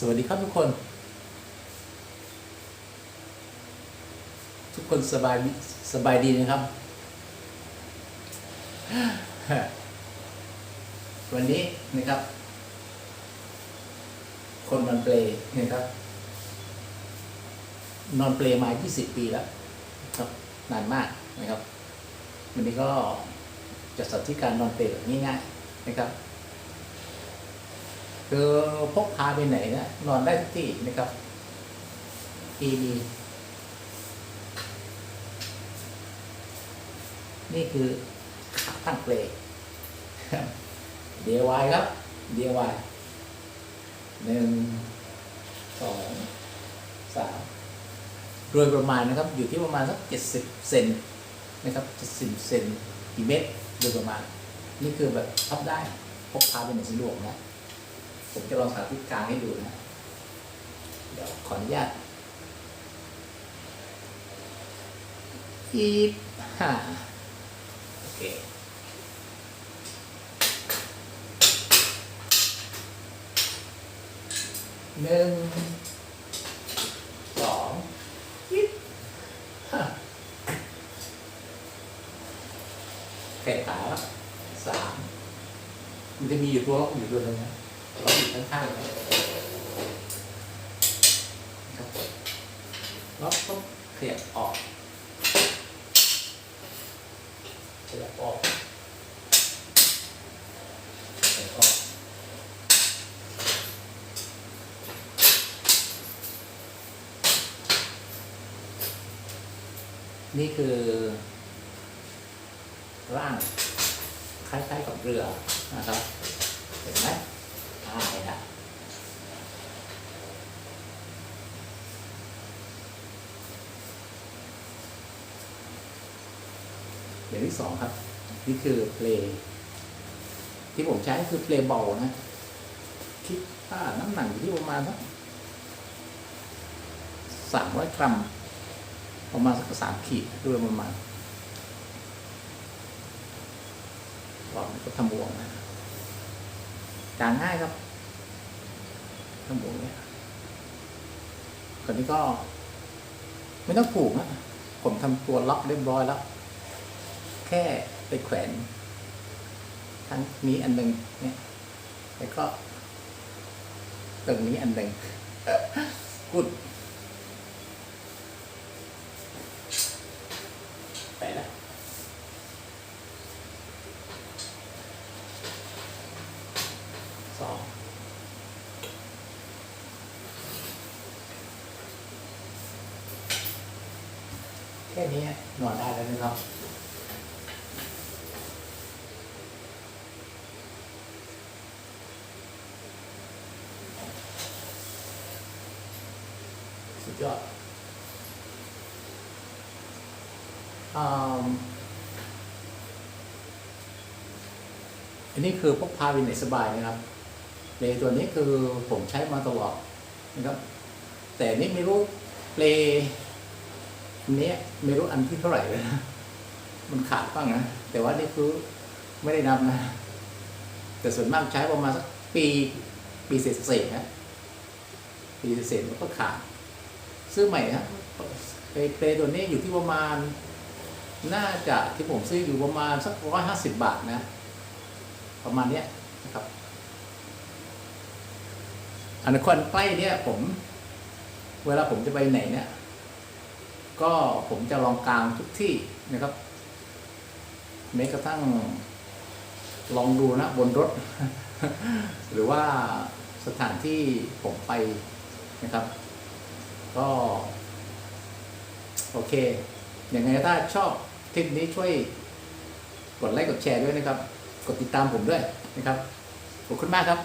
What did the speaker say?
สวัสดีครับทุกคน ทุกคนสบายสบายดีนะครับ วันนี้นะครับ คนนอนเปลนะครับ นอนเปลมา 20 ปีแล้วครับนานมากนะครับ วันนี้ก็จะสาธิตการนอนเปลแบบง่ายๆนะครับ คือพกพาไปไหนนะนอนได้ทุกที่นะครับทีดีนี่คือขาตั้งเปลครับ DIY ครับ DIY หนึ่งสองสามโดยประมาณนะครับ อยู่ที่ประมาณสักเจ็ดสิบเซนนะครับเจ็ดสิบเซนกี่เมตรโดยประมาณ นี่คือแบบพับได้พกพาไปไหนสะดวกนะ ผมจะลองสาธิตกลางให้ดูนะ เดี๋ยวขออนุญาตอีบห้าโอเคหนึ่งสองยิบห้าแขนขาสามมันจะมีอยู่ตัวอยู่ตัวนึงนะเราอยู่ ข้างๆลยนะครับล้วก็ขยับออกขยับออกขยับออกนี่คือ ร่างคล้ายๆกับเรือนะครับ เห็นไหม อ่าเห็นละอย่างที่สองครับ นี่คือเพลงที่ผมใช้คือเพลงเบานะคิดว่าน้ำหนักอยู่ที่ประมาณสักสามร้อยกรัม ประมาณสักสามขีดโดยประมาณหวังก็ทำวงนะจางง่ายครับ ทั้งหมดเนี่ยคนนี้ก็ ไม่ต้องผูกนะผมทำตัวล็อกเรียบร้อยแล้ว แค่ไปแขวนทั้งนี้อันหนึ่งเนี่ย แล้วก็ตรงนี้อันหนึ่งกุดไปแล้ว สอง แค่นี้นอนได้แล้วนะครับสุดยอดอันนี้คือพกพาไปไหนสบายนะครับเลตัวนี้คือผมใช้มาตลอดนะครับ แต่นี่ไม่รู้เล นเนี้ยไม่รู้อันที่เท่าไหร่เลยนะมันขาดบ้างนะแต่ว่านี่คือไม่ได้นำนะ แต่ส่วนมากใช้ประมาณสักปีปีเศษๆนะปีเศษมันก็ขาด ซื้อใหม่ฮะเปเปตัวนี้อยู่ที่ประมาณ น่าจะที่ผมซื้ออยู่ประมาณสักร้อยห้าสิบบาทนะ ประมาณเนี้ยนะครับอันคนใกล้เนี่ยผม เวลาผมจะไปไหนเนี่ย ก็ผมจะลองกลางทุกที่นะครับแม้กระทั่งลองดูนะบนรถ หรือว่าสถานที่ผมไปนะครับ ก็ โอเคอย่างไงถ้าชอบคลิปนี้ช่วยกดไลค์กดแชร์ด้วยนะครับ กดติดตามผมด้วยนะครับขอบคุณมากครับ